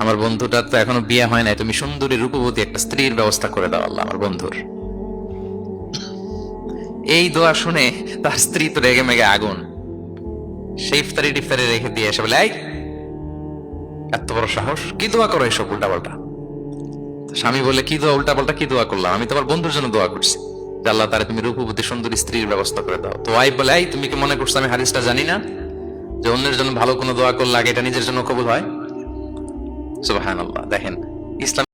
আমার বন্ধুটার তো এখনও বিয়ে হয় নাই, তুমি সুন্দরী রূপবতী একটা স্ত্রীর ব্যবস্থা করে দাও আল্লাহ, আমার বন্ধুর। এই দোয়া শুনে তার স্ত্রী তো রেগে মেগে আগুন। সেই ইফতারি টিফতারি রেখে দিয়ে এসে বলে, এই, এত বড় সাহস, কি দোয়া করো এসব উল্টা পাল্টা স্বামী বলে কি দোয়া উল্টা পাল্টা কি দোয়া করলাম? আমি তোমার বন্ধুর জন্য দোয়া করছি। আল্লাহ তারা তুমি রূপবতী সুন্দরী স্ত্রীর ব্যবস্থা করে দাও। তো ওয়াইফ বলে, এই, তুমি কি মনে করছ আমি হাদিসটা জানি না? যে অন্যের জন্য ভালো কোনো দোয়া করলে আগে এটা নিজের জন্য কবুল হয়? সুবহানাল্লাহ দেখেন ইসলাম